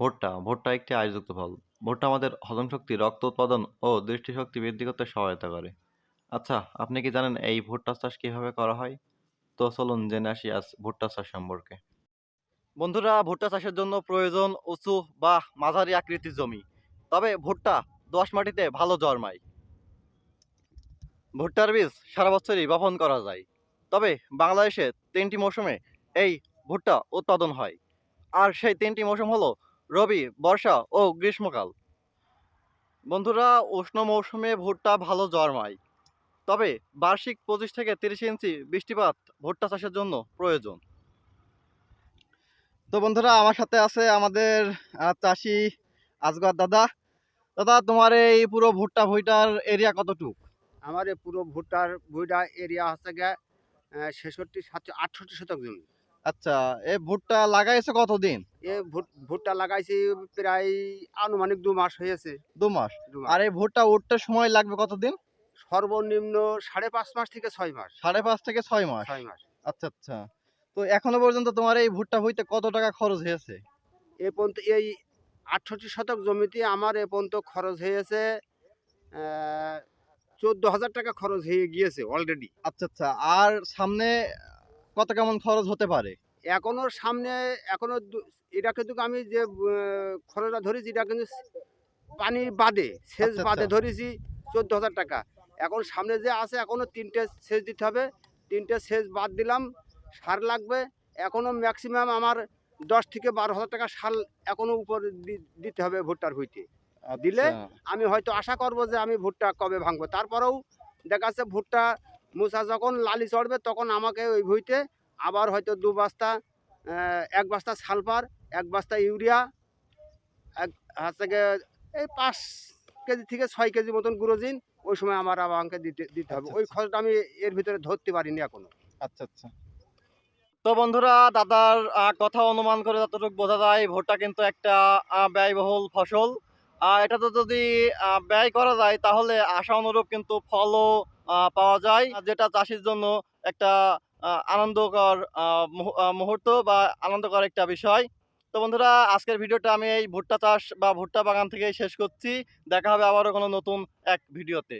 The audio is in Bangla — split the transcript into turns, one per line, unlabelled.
ভুট্টা ভুট্টা একটি আয়যুক্ত ফল। ভুট্টা আমাদের হজম শক্তি, রক্ত উৎপাদন ও দৃষ্টিশক্তি বৃদ্ধি করতে সহায়তা করে। আচ্ছা আপনি কি জানেন এই ভুট্টা চাষ কীভাবে করা হয়? তো চলুন জেনে আসি আজ ভুট্টা চাষ সম্পর্কে। বন্ধুরা ভুট্টা চাষের জন্য প্রয়োজন উঁচু বা মাঝারি আকৃতির জমি। তবে ভুট্টা দোআঁশ মাটিতে ভালো জন্মায়। ভুট্টার বীজ সারা বছরই বপন করা যায়। তবে বাংলাদেশে তিনটি মৌসুমে এই ভুট্টা উৎপাদন হয়। আর সেই তিনটি মৌসুম হলো রবি বর্ষা ও গ্রীষ্মকাল। বন্ধুরা উষ্ণ মৌসুমে ভুট্টা ভালো জন্মায় তবে বার্ষিক পঁচিশ থেকে তিরিশ ইঞ্চি বৃষ্টিপাত ভুট্টা চাষের জন্য প্রয়োজন। তো বন্ধুরা আমার সাথে আছে আমাদের চাষি আজগর দাদা। দাদা তোমার এই পুরো ভুট্টা ভুইটার এরিয়া কতটুক?
আমার এই পুরো ভুট্টার ভুইটা এরিয়া হচ্ছে গিয়ে ছেষট্টি সাতশো আটষট্টি শতক জমি।
আচ্ছা এই ভুট্টা লাগাইছে কতদিন?
এ ভুট- ভুট্টা লাগাইছি প্রায় আনুমানিক দু মাস হয়েছে।
দু মাস। আর এই ভুট্টা উঠতে সময় লাগবে কতদিন?
সর্বনিম্ন সাড়ে পাঁচ মাস থেকে ছয় মাস।
সাড়ে পাঁচ থেকে ছয় মাস?
ছয় মাস।
আচ্ছা আচ্ছা। তো এখনও পর্যন্ত তোমার এই ভুট্টা হইতে কত টাকা খরচ হয়েছে?
এ পর্যন্ত এই আটষট্টি শতক জমিতে আমার এ পর্যন্ত খরচ হয়েছে চোদ্দ হাজার টাকা খরচ হয়ে গিয়েছে অলরেডি
আচ্ছা আচ্ছা। আর সামনে কত কেমন খরচ হতে পারে?
এখনও সামনে এখনও দু- এটা কিন্তু আমি যে খরচটা ধরেছি এটা কিন্তু পানি বাদে সেচ
আচ্ছা,
বাদে
আচ্ছা।
ধরেছি চোদ্দ হাজার টাকা। এখন সামনে যে আছে এখনও তিনটে সেচ দিতে হবে। তিনটে সেচ বাদ দিলাম সার লাগবে। এখনও ম্যাক্সিমাম আমার দশ থেকে বারো হাজার টাকা সার এখনও উপর দি- দিতে হবে ভুট্টার হইতে দিলে?
আচ্ছা,
আমি হয়তো আশা করব যে আমি ভুট্টা কবে ভাঙবো। তারপরেও দেখা যাচ্ছে ভুট্টা মুসা যখন লালি চড়বে তখন আমাকে ওই ভুইতে আবার হয়তো দু বস্তা এক বস্তা সালফার এক বস্তা ইউরিয়া এক হচ্ছে এই পাঁচ কেজি থেকে ছয় কেজি মতন গুঁড়োজিন ওই সময় আমার আবার আমাকে দিতে দিতে হবে।
আচ্ছা,
ওই
আচ্ছা।
খরচটা আমি এর ভিতরে ধরতে পারিনি এখনও।
আচ্ছা আচ্ছা। তো বন্ধুরা দাদার কথা অনুমান করে যতটুকু বোঝা যায় ভুট্টা কিন্তু একটা ব্যয়বহুল ফসল। এটা তো যদি ব্যয় করা যায় তাহলে আশা অনুরূপ কিন্তু ফলও পাওয়া যায় যেটা চাষির জন্য একটা আনন্দকর মুহূর্ত বা আনন্দকর একটা বিষয়। তো বন্ধুরা, আজকের ভিডিওটা আমি এই ভুট্টা চাষ বা ভুট্টা বাগান থেকেই শেষ করছি। দেখা হবে আবারও কোনো নতুন এক ভিডিওতে।